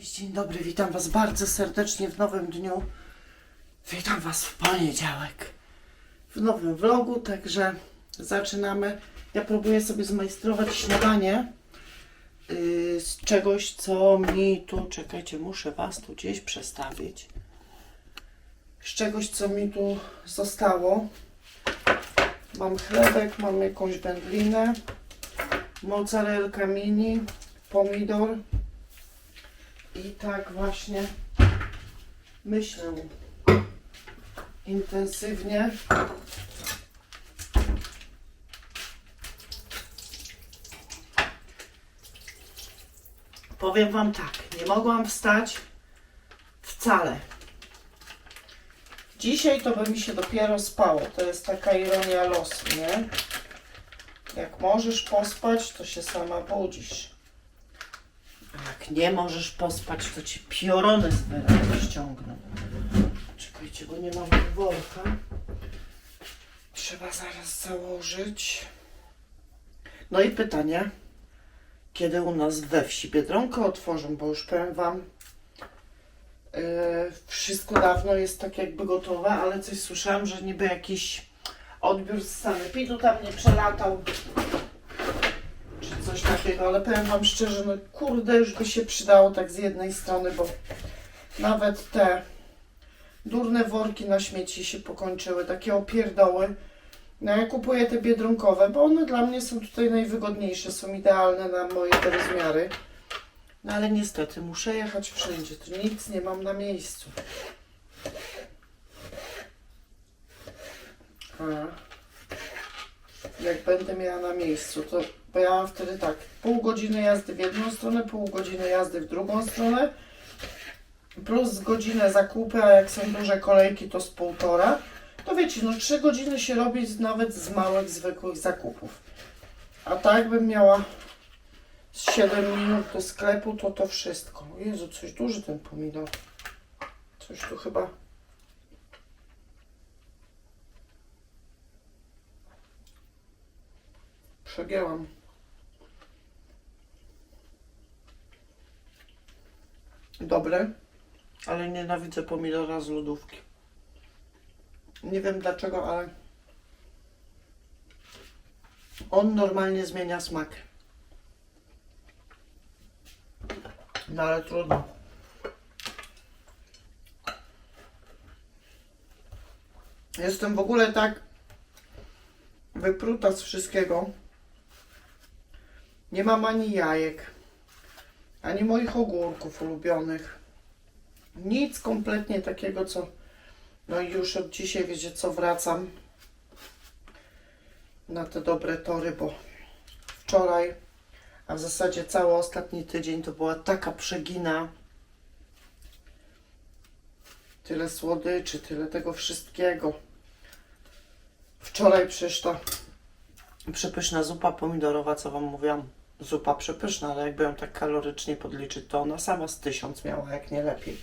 Cześć, dzień dobry, witam Was bardzo serdecznie w nowym dniu. Witam Was w poniedziałek. W nowym vlogu, także zaczynamy. Ja próbuję sobie zmajstrować śniadanie yy, z czegoś, co mi tu, czekajcie, muszę Was tu gdzieś przestawić. Z czegoś, co mi tu zostało. Mam chlebek, mam jakąś wędlinę, mozzarella mini, pomidor, i tak właśnie myślę intensywnie. Powiem Wam tak, nie mogłam wstać wcale. Dzisiaj to by mi się dopiero spało. To jest taka ironia losu, nie? Jak możesz pospać, to się sama budzisz. Nie możesz pospać, to ci piorony z werandy ściągną. Czekajcie, bo nie mam worka. Trzeba zaraz założyć. No i pytanie, kiedy u nas we wsi Biedronkę otworzą, bo już powiem Wam, yy, wszystko dawno jest tak jakby gotowe, ale coś słyszałam, że niby jakiś odbiór z sanepidu tam nie przelatał coś takiego, ale powiem Wam szczerze, no kurde, już by się przydało tak z jednej strony, bo nawet te durne worki na śmieci się pokończyły, takie opierdoły. No ja kupuję te biedronkowe, bo one dla mnie są tutaj najwygodniejsze, są idealne na moje te rozmiary. No ale niestety muszę jechać wszędzie, tu nic nie mam na miejscu. A jak będę miała na miejscu, to bo ja mam wtedy tak, pół godziny jazdy w jedną stronę, pół godziny jazdy w drugą stronę, plus godzinę zakupy, a jak są duże kolejki, to z półtora. To wiecie, no trzy godziny się robi nawet z małych, zwykłych zakupów. A tak bym miała z 7 minut do sklepu, to to wszystko. Jezu, coś duży ten pomidor. Coś tu chyba... Przegięłam. Dobre, ale nienawidzę pomidora z lodówki. Nie wiem dlaczego, ale on normalnie zmienia smak. No ale trudno. Jestem w ogóle tak wypruta z wszystkiego. Nie mam ani jajek, ani moich ogórków ulubionych. Nic kompletnie takiego, co. No i już od dzisiaj wiecie, co wracam na te dobre tory, bo wczoraj, a w zasadzie cały ostatni tydzień to była taka przegina. Tyle słodyczy, tyle tego wszystkiego. Wczoraj przecież ta przepyszna zupa pomidorowa, co Wam mówiłam. Zupa przepyszna, ale jakby ją tak kalorycznie podliczyć, to ona sama z tysiąc miała, jak nie lepiej.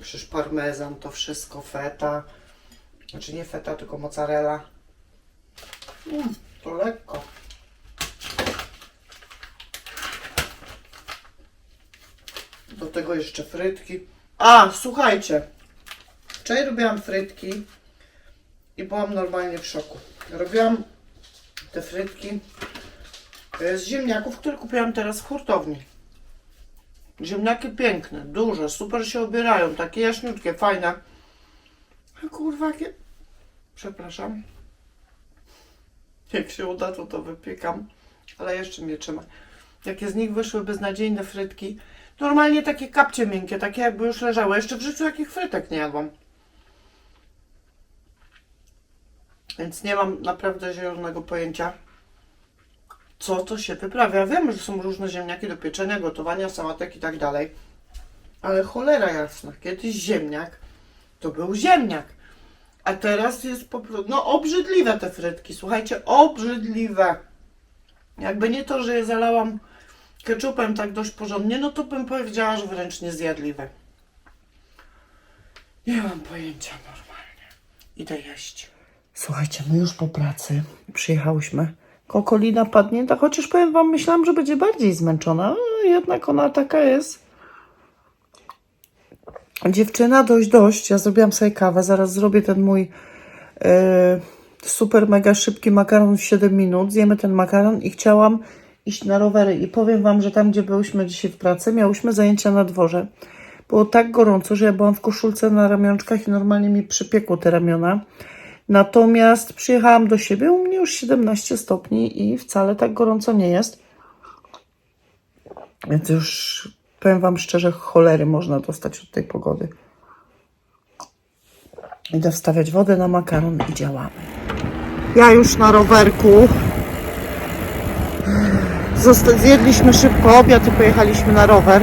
Przecież parmezan, to wszystko, feta. Znaczy nie feta, tylko mozzarella. Mm, to lekko. Do tego jeszcze frytki. A, słuchajcie. Wczoraj robiłam frytki i byłam normalnie w szoku. Robiłam te frytki z ziemniaków, które kupiłam teraz w hurtowni. Ziemniaki piękne, duże, super się obierają, takie jaśniutkie, fajne. A kurwa, jakie... Przepraszam. Jak się uda, to to wypiekam, ale jeszcze mnie trzyma. Jakie z nich wyszły beznadziejne frytki. Normalnie takie kapcie miękkie, takie jakby już leżały. Jeszcze w życiu jakich frytek nie jadłam. Więc nie mam naprawdę zielonego pojęcia, co to się wyprawia. Wiem, że są różne ziemniaki do pieczenia, gotowania, sałatek i tak dalej. Ale cholera jasna, kiedyś ziemniak to był ziemniak. A teraz jest po prostu, no obrzydliwe te frytki, słuchajcie, obrzydliwe. Jakby nie to, że je zalałam ketchupem tak dość porządnie, no to bym powiedziała, że wręcz niezjadliwe. Nie mam pojęcia normalnie. Idę jeść. Słuchajcie, my już po pracy przyjechałyśmy. Kokolina padnięta, chociaż powiem wam, myślałam, że będzie bardziej zmęczona, ale jednak ona taka jest. Dziewczyna, dość, dość. Ja zrobiłam sobie kawę. Zaraz zrobię ten mój e, super, mega szybki makaron w 7 minut. Zjemy ten makaron i chciałam iść na rowery. I powiem Wam, że tam, gdzie byłyśmy dzisiaj w pracy, miałyśmy zajęcia na dworze. Było tak gorąco, że ja byłam w koszulce na ramionczkach i normalnie mi przypiekło te ramiona. Natomiast przyjechałam do siebie, u mnie już 17 stopni i wcale tak gorąco nie jest. Więc już powiem Wam szczerze, cholery można dostać od tej pogody. Idę wstawiać wodę na makaron i działamy. Ja już na rowerku. Zjedliśmy szybko obiad i pojechaliśmy na rower.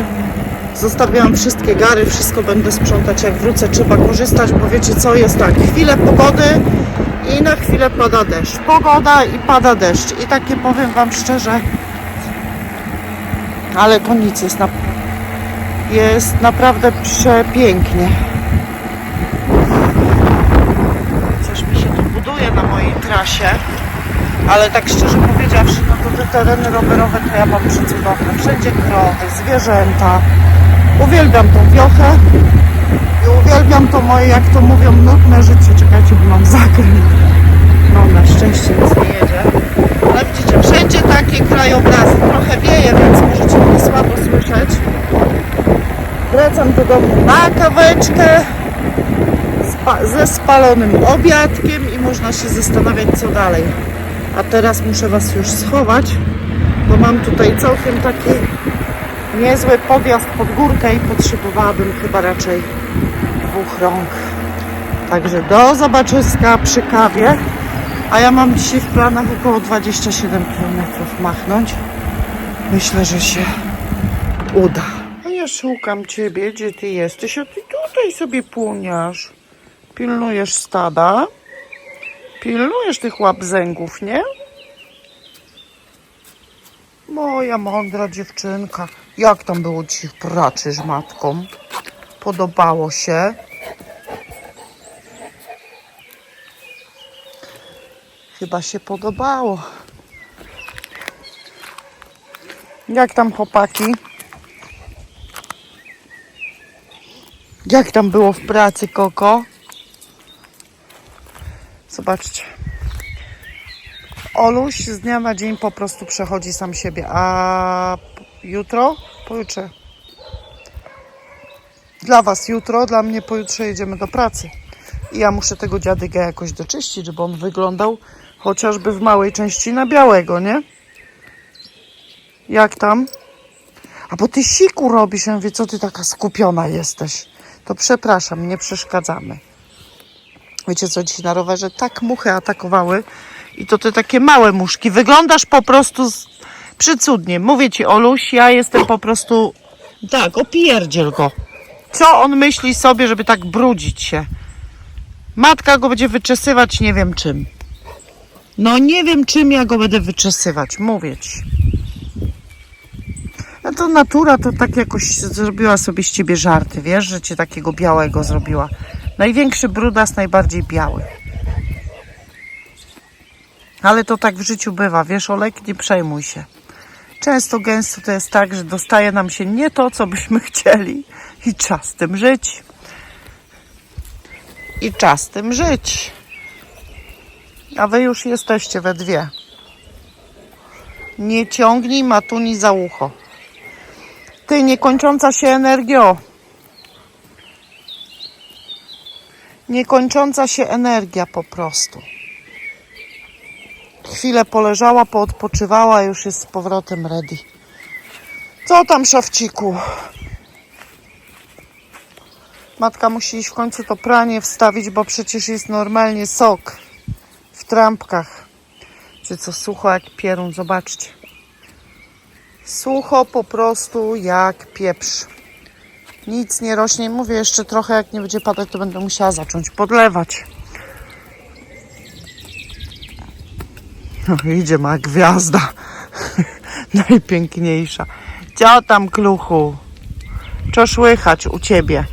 Zostawiłam wszystkie gary, wszystko będę sprzątać jak wrócę. Trzeba korzystać, bo wiecie co, jest tak, chwilę pogody i na chwilę pada deszcz. Pogoda i pada deszcz. I takie powiem Wam szczerze, ale to nic, jest, na, jest naprawdę przepięknie. Coś mi się tu buduje na mojej trasie, ale tak szczerze powiedziawszy, no to te tereny rowerowe to ja mam przecudowne. Wszędzie krowy, zwierzęta. Uwielbiam tą wiochę i uwielbiam to moje, jak to mówią, nudne życie. Czekajcie, bo mam zakręt. No, na szczęście nic nie jedzie. Ale widzicie, wszędzie takie krajobrazy. Trochę wieje, więc możecie mnie słabo słyszeć. Wracam do domu na kaweczkę ze spalonym obiadkiem i można się zastanawiać, co dalej. A teraz muszę Was już schować, bo mam tutaj całkiem taki niezły podjazd pod górkę i potrzebowałabym chyba raczej dwóch rąk. Także do zobaczyska przy kawie. A ja mam dzisiaj w planach około 27 km machnąć. Myślę, że się uda. A ja szukam ciebie, gdzie ty jesteś, a ty tutaj sobie płoniasz. Pilnujesz stada. Pilnujesz tych łapzęgów, nie? Moja mądra dziewczynka. Jak tam było w pracy z matką? Podobało się? Chyba się podobało. Jak tam chłopaki? Jak tam było w pracy, Koko? Zobaczcie. Oluś z dnia na dzień po prostu przechodzi sam siebie. A jutro? Pojutrze. Dla Was jutro, dla mnie pojutrze jedziemy do pracy. I ja muszę tego dziadyga jakoś doczyścić, żeby on wyglądał chociażby w małej części na białego, nie? Jak tam? A bo ty siku robisz, ja mówię, co ty taka skupiona jesteś? To przepraszam, nie przeszkadzamy. Wiecie co, dzisiaj na rowerze tak muchy atakowały i to te takie małe muszki. Wyglądasz po prostu z... przycudnie. Mówię ci, Oluś, ja jestem po prostu... Tak, opierdziel go. Co on myśli sobie, żeby tak brudzić się? Matka go będzie wyczesywać nie wiem czym. No nie wiem czym ja go będę wyczesywać, mówię ci. No to natura to tak jakoś zrobiła sobie z ciebie żarty, wiesz, że cię takiego białego zrobiła. Największy brudas, najbardziej biały. Ale to tak w życiu bywa, wiesz, Olek, nie przejmuj się. Często, gęsto to jest tak, że dostaje nam się nie to, co byśmy chcieli i czas tym żyć. I czas tym żyć. A wy już jesteście we dwie. Nie ciągnij matuni za ucho. Ty, niekończąca się energio. Niekończąca się energia po prostu. Chwilę poleżała, poodpoczywała, już jest z powrotem ready. Co tam, szafciku? Matka musi iść w końcu to pranie wstawić, bo przecież jest normalnie sok w trampkach. Czy co sucho jak pierun, zobaczcie. Sucho po prostu jak pieprz. Nic nie rośnie. Mówię jeszcze trochę, jak nie będzie padać, to będę musiała zacząć podlewać. No, idzie ma gwiazda. Najpiękniejsza. Co tam, kluchu? Co słychać u ciebie?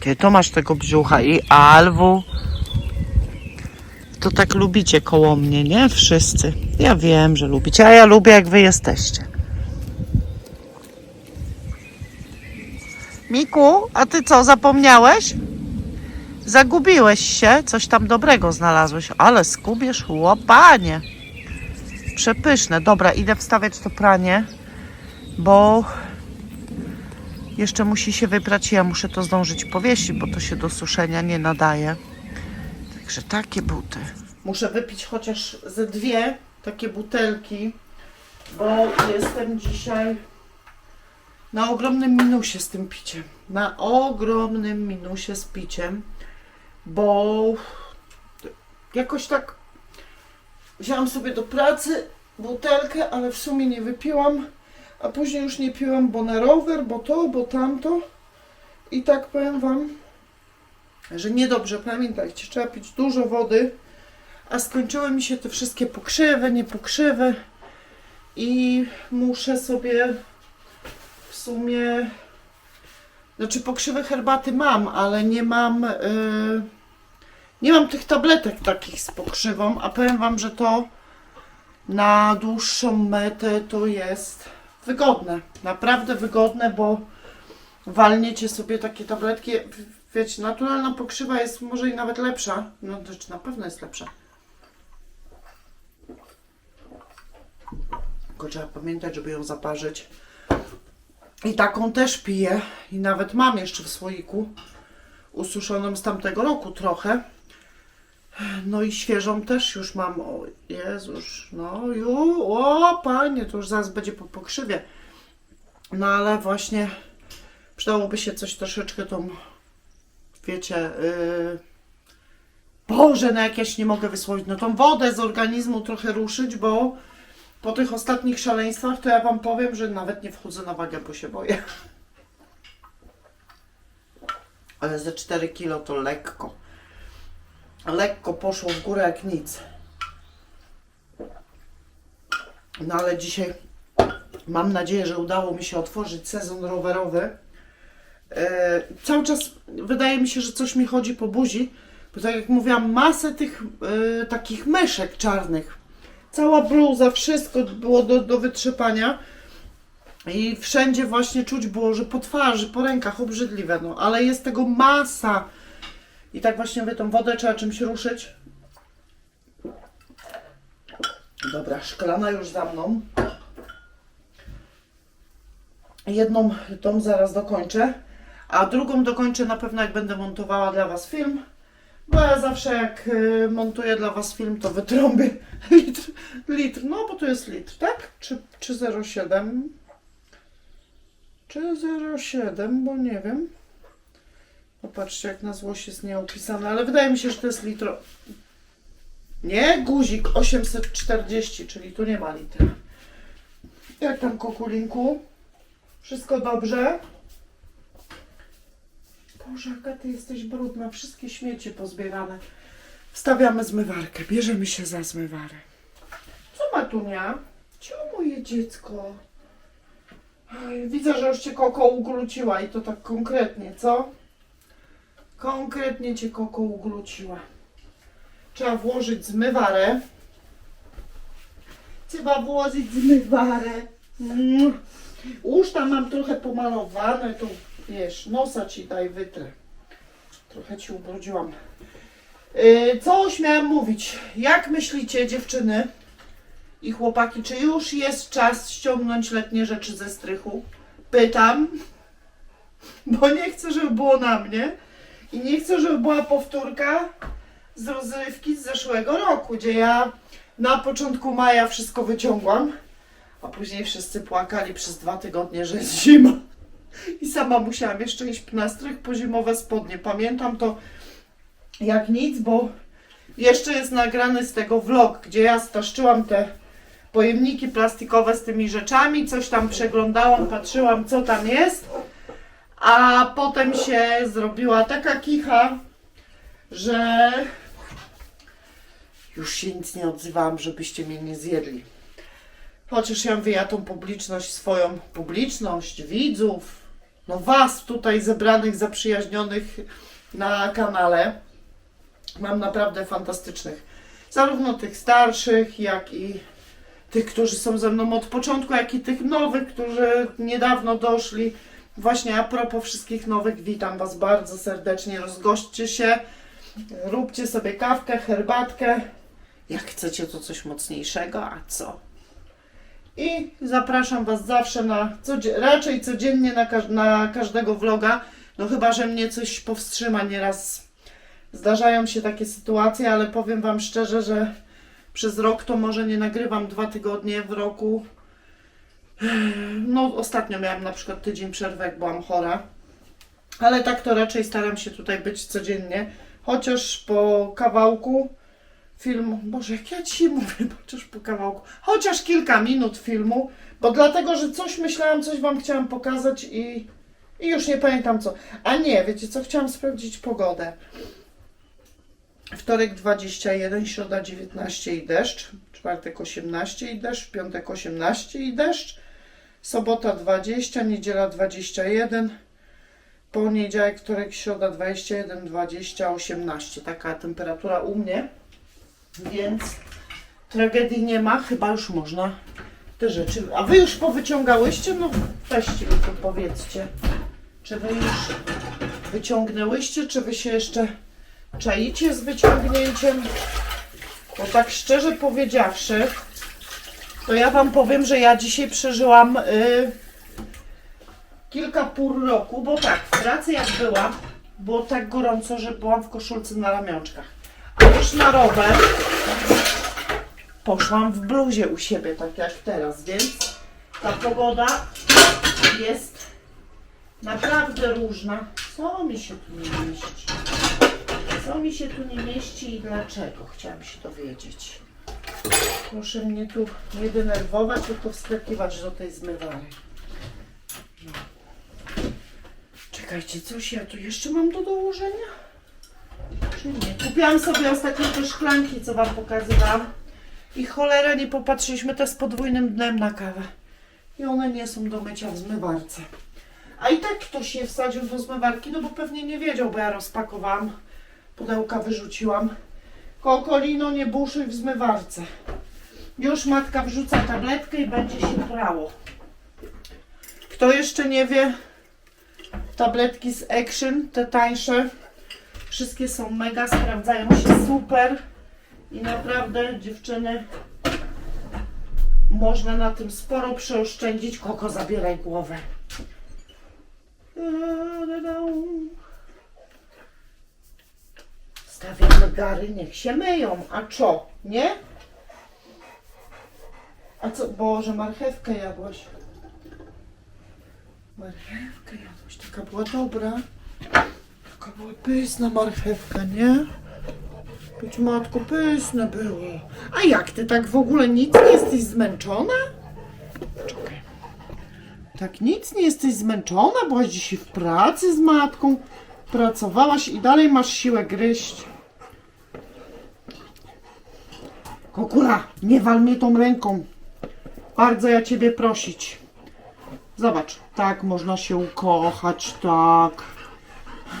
Ty to masz tego brzucha i alwu. To tak lubicie koło mnie, nie? Wszyscy. Ja wiem, że lubicie, a ja lubię jak wy jesteście. Miku, a ty co, zapomniałeś? Zagubiłeś się? Coś tam dobrego znalazłeś, ale skubiesz łopanie. Przepyszne. Dobra, idę wstawiać to pranie, bo jeszcze musi się wyprać ja muszę to zdążyć powiesić, bo to się do suszenia nie nadaje. Także takie buty. Muszę wypić chociaż ze dwie takie butelki, bo jestem dzisiaj na ogromnym minusie z tym piciem. Na ogromnym minusie z piciem, bo jakoś tak wzięłam sobie do pracy butelkę, ale w sumie nie wypiłam, a później już nie piłam, bo na rower, bo to, bo tamto. I tak powiem Wam, że niedobrze pamiętajcie, trzeba pić dużo wody, a skończyły mi się te wszystkie pokrzywy, niepokrzywy i muszę sobie w sumie, znaczy pokrzywy herbaty mam, ale nie mam, yy, nie mam tych tabletek takich z pokrzywą, a powiem Wam, że to na dłuższą metę to jest wygodne, naprawdę wygodne, bo walniecie sobie takie tabletki, wiecie, naturalna pokrzywa jest może i nawet lepsza, no to znaczy na pewno jest lepsza. Tylko trzeba pamiętać, żeby ją zaparzyć. I taką też piję i nawet mam jeszcze w słoiku ususzoną z tamtego roku trochę. No i świeżą też już mam. O Jezusz, no ju, o panie, to już zaraz będzie po pokrzywie. No ale właśnie przydałoby się coś troszeczkę tą, wiecie, yy... Boże, no jak ja się nie mogę wysłowić, no tą wodę z organizmu trochę ruszyć, bo po tych ostatnich szaleństwach to ja Wam powiem, że nawet nie wchodzę na wagę, bo się boję. Ale ze 4 kilo to lekko. Lekko poszło w górę jak nic. No ale dzisiaj mam nadzieję, że udało mi się otworzyć sezon rowerowy. E, cały czas wydaje mi się, że coś mi chodzi po buzi, bo tak jak mówiłam, masę tych e, takich myszek czarnych. Cała bluza, wszystko było do, do wytrzepania. I wszędzie właśnie czuć było, że po twarzy, po rękach obrzydliwe, no ale jest tego masa. I tak właśnie mówię, tą wodę trzeba czymś ruszyć. Dobra, szklana już za mną. Jedną tą zaraz dokończę, a drugą dokończę na pewno jak będę montowała dla Was film. Bo ja zawsze jak y, montuję dla Was film, to wytrąbię litr, litr, no bo to jest litr, tak? Czy, czy 0,7? Czy 0,7, bo nie wiem. Popatrzcie, jak na złość jest nieopisane, ale wydaje mi się, że to jest litro. Nie, guzik 840, czyli tu nie ma litra. Jak tam kokulinku? Wszystko dobrze? Boże, jaka ty jesteś brudna, wszystkie śmiecie pozbierane. Wstawiamy zmywarkę, bierzemy się za zmywarę. Co Matunia? Cio moje dziecko? Oj, widzę, że już cię Koko ugruciła i to tak konkretnie, co? Konkretnie cię Koko ugruciła. Trzeba włożyć zmywarę. Trzeba włożyć zmywarę. Mm. Uszta mam trochę pomalowane, tu wiesz, nosa ci daj wytrę. Trochę ci ubrudziłam. Yy, co śmiałam mówić? Jak myślicie, dziewczyny i chłopaki, czy już jest czas ściągnąć letnie rzeczy ze strychu? Pytam, bo nie chcę, żeby było na mnie i nie chcę, żeby była powtórka z rozrywki z zeszłego roku, gdzie ja na początku maja wszystko wyciągłam, a później wszyscy płakali przez dwa tygodnie, że jest zima. I sama musiałam jeszcze iść na strych po zimowe spodnie. Pamiętam to jak nic, bo jeszcze jest nagrany z tego vlog, gdzie ja staszczyłam te pojemniki plastikowe z tymi rzeczami, coś tam przeglądałam, patrzyłam co tam jest, a potem się zrobiła taka kicha, że już się nic nie odzywałam, żebyście mnie nie zjedli. Chociaż ja mówię, publiczność swoją, publiczność, widzów, no was tutaj zebranych, zaprzyjaźnionych na kanale, mam naprawdę fantastycznych. Zarówno tych starszych, jak i tych, którzy są ze mną od początku, jak i tych nowych, którzy niedawno doszli. Właśnie a propos wszystkich nowych, witam Was bardzo serdecznie. Rozgośćcie się, róbcie sobie kawkę, herbatkę. Jak chcecie, to coś mocniejszego, a co? I zapraszam Was zawsze na, raczej codziennie na, na każdego vloga. No chyba, że mnie coś powstrzyma nieraz. Zdarzają się takie sytuacje, ale powiem Wam szczerze, że przez rok to może nie nagrywam dwa tygodnie w roku. No, ostatnio miałam na przykład tydzień przerwy, jak byłam chora. Ale tak to raczej staram się tutaj być codziennie. Chociaż po kawałku filmu. Boże, jak ja ci mówię, chociaż po kawałku. Chociaż kilka minut filmu, bo dlatego, że coś myślałam, coś Wam chciałam pokazać i, i już nie pamiętam co. A nie, wiecie co? Chciałam sprawdzić pogodę. Wtorek 21, środa 19 i deszcz, czwartek 18 i deszcz, piątek 18 i deszcz, sobota 20, niedziela 21, poniedziałek, wtorek, środa 21, 20, 18. Taka temperatura u mnie, więc tragedii nie ma, chyba już można te rzeczy. A wy już powyciągałyście? No weźcie mi to powiedzcie. Czy wy już wyciągnęłyście, czy wy się jeszcze czaicie z wyciągnięciem? Bo tak szczerze powiedziawszy, to ja Wam powiem, że ja dzisiaj przeżyłam y, kilka pór roku, bo tak, w pracy jak byłam, było tak gorąco, że byłam w koszulce na ramionczkach. Już na rower poszłam w bluzie u siebie, tak jak teraz, więc ta pogoda jest naprawdę różna. Co mi się tu nie mieści? Co mi się tu nie mieści i dlaczego? Chciałam się dowiedzieć. Proszę mnie tu nie denerwować, tylko wskakiwać do tej zmywary. No. Czekajcie, coś ja tu jeszcze mam do dołożenia? Czy nie? Kupiłam sobie ostatnio te szklanki, co Wam pokazywałam. I cholera, nie popatrzyliśmy te z podwójnym dnem na kawę. I one nie są do mycia w zmywarce. A i tak ktoś je wsadził do zmywarki, no bo pewnie nie wiedział, bo ja rozpakowałam. Pudełka wyrzuciłam. Kokolino nie buszuj w zmywarce. Już matka wrzuca tabletkę i będzie się prało. Kto jeszcze nie wie, tabletki z Action, te tańsze, wszystkie są mega, sprawdzają się super i naprawdę dziewczyny można na tym sporo przeoszczędzić. Koko, zabieraj głowę. Stawiamy gary, niech się myją. A co? Nie? A co? Boże, marchewkę jadłaś. Marchewkę jadłaś. Taka była dobra. Taka była pyszna marchewka, nie? Być matko, pyszne było. A jak ty tak w ogóle nic nie jesteś zmęczona? Czekaj. Tak nic nie jesteś zmęczona? Byłaś dzisiaj w pracy z matką. Pracowałaś i dalej masz siłę gryźć. Kokura, nie wal mnie tą ręką. Bardzo ja ciebie prosić. Zobacz, tak można się ukochać, tak.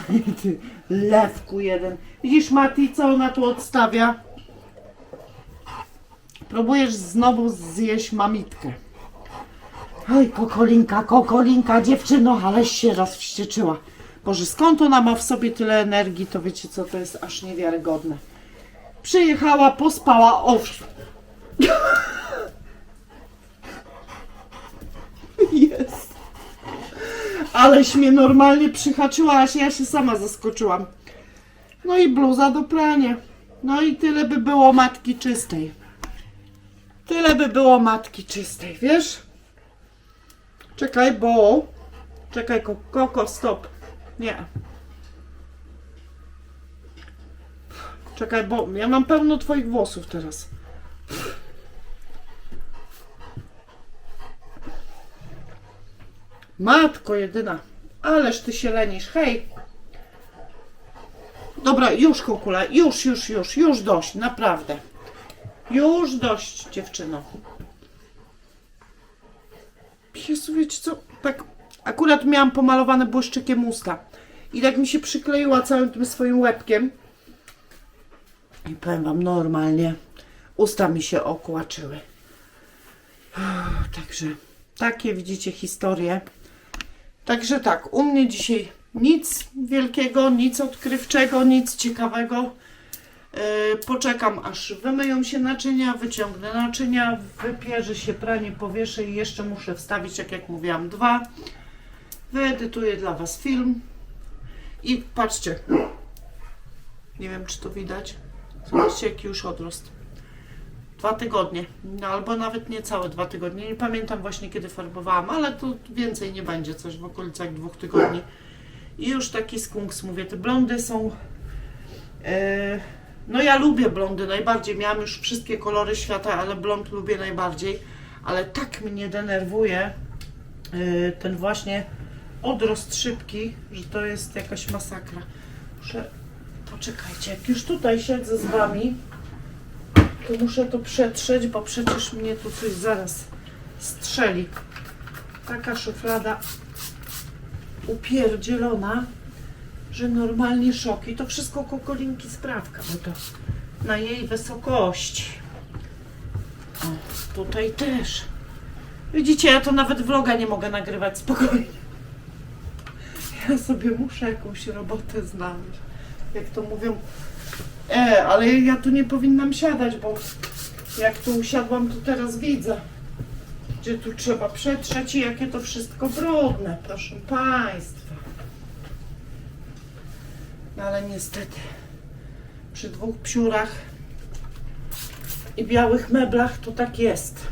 Lewku jeden. Widzisz, Mati, co ona tu odstawia? Próbujesz znowu zjeść mamitkę. Oj, kokolinka, kokolinka, dziewczyno, aleś się rozwścieczyła. Boże, skąd ona ma w sobie tyle energii, to wiecie co, to jest aż niewiarygodne. Przyjechała, pospała, owszem. Jest. Aleś mnie normalnie przyhaczyła, aż ja się sama zaskoczyłam. No i bluza do prania. No i tyle by było matki czystej. Tyle by było matki czystej, wiesz? Czekaj, bo... Czekaj, ko- koko, stop. Nie. Czekaj, bo ja mam pełno twoich włosów teraz. Matko jedyna. Ależ ty się lenisz. Hej. Dobra, już kokula. Już, już, już. Już dość. Naprawdę. Już dość, dziewczyno. Jezu, wiecie co? Tak akurat miałam pomalowane błyszczykiem usta. I tak mi się przykleiła całym tym swoim łebkiem. I powiem wam normalnie, usta mi się okłaczyły. Także takie widzicie historie. Także tak, u mnie dzisiaj nic wielkiego, nic odkrywczego, nic ciekawego. Yy, poczekam aż wymyją się naczynia, wyciągnę naczynia, wypierzy się pranie, powieszę i jeszcze muszę wstawić, jak jak mówiłam, dwa. Wyedytuję dla Was film i patrzcie. Nie wiem, czy to widać. Zobaczcie, jaki już odrost. Dwa tygodnie, no albo nawet nie całe dwa tygodnie. Nie pamiętam właśnie kiedy farbowałam, ale to więcej nie będzie, coś w okolicach dwóch tygodni. I już taki skunks, mówię, te blondy są. e, no ja lubię blondy najbardziej. Miałam już wszystkie kolory świata, ale blond lubię najbardziej. Ale tak mnie denerwuje e, ten właśnie odrost szybki, że to jest jakaś masakra. Muszę. Poczekajcie, jak już tutaj siedzę z wami, muszę to przetrzeć, bo przecież mnie tu coś zaraz strzeli. Taka szuflada upierdzielona, że normalnie szok. I to wszystko kokolinki sprawka, bo to na jej wysokości. O, tutaj też. Widzicie, ja to nawet vloga nie mogę nagrywać spokojnie. Ja sobie muszę jakąś robotę znaleźć. Jak to mówią, E, ale ja tu nie powinnam siadać, bo jak tu usiadłam, to teraz widzę, gdzie tu trzeba przetrzeć i jakie to wszystko brudne, proszę Państwa. No ale niestety, przy dwóch psiurach i białych meblach to tak jest.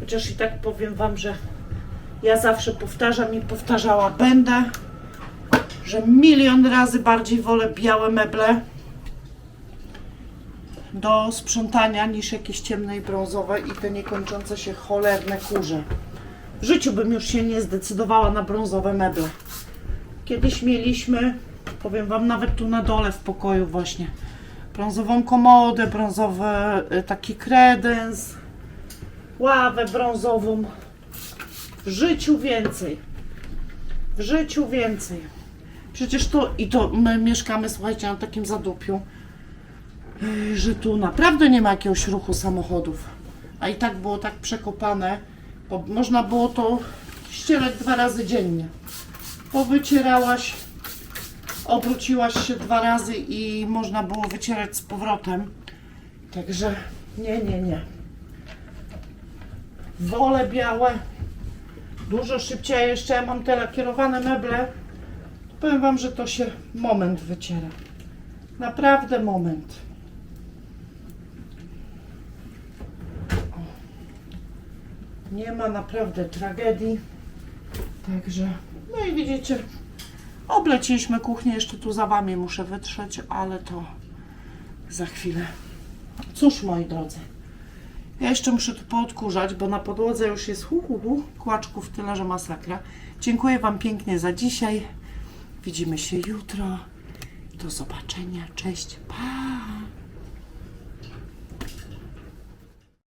Chociaż i tak powiem Wam, że ja zawsze powtarzam i powtarzała będę, że milion razy bardziej wolę białe meble do sprzątania niż jakieś ciemne i brązowe i te niekończące się cholerne kurze. W życiu bym już się nie zdecydowała na brązowe meble. Kiedyś mieliśmy, powiem Wam, nawet tu na dole w pokoju właśnie, brązową komodę, brązowy y, taki kredens, ławę brązową. W życiu więcej. W życiu więcej. Przecież to i to my mieszkamy, słuchajcie, na takim zadupiu że tu naprawdę nie ma jakiegoś ruchu samochodów. A i tak było tak przekopane, bo można było to ścieleć dwa razy dziennie. Powycierałaś, obróciłaś się dwa razy i można było wycierać z powrotem. Także nie, nie, nie. Wolę białe. Dużo szybciej, jeszcze ja mam te lakierowane meble. Powiem Wam, że to się moment wyciera. Naprawdę moment. Nie ma naprawdę tragedii. Także, no i widzicie, obleciliśmy kuchnię, jeszcze tu za wami muszę wytrzeć, ale to za chwilę. Cóż, moi drodzy, ja jeszcze muszę tu poodkurzać, bo na podłodze już jest hu, kłaczków tyle, że masakra. Dziękuję Wam pięknie za dzisiaj. Widzimy się jutro. Do zobaczenia. Cześć. Pa!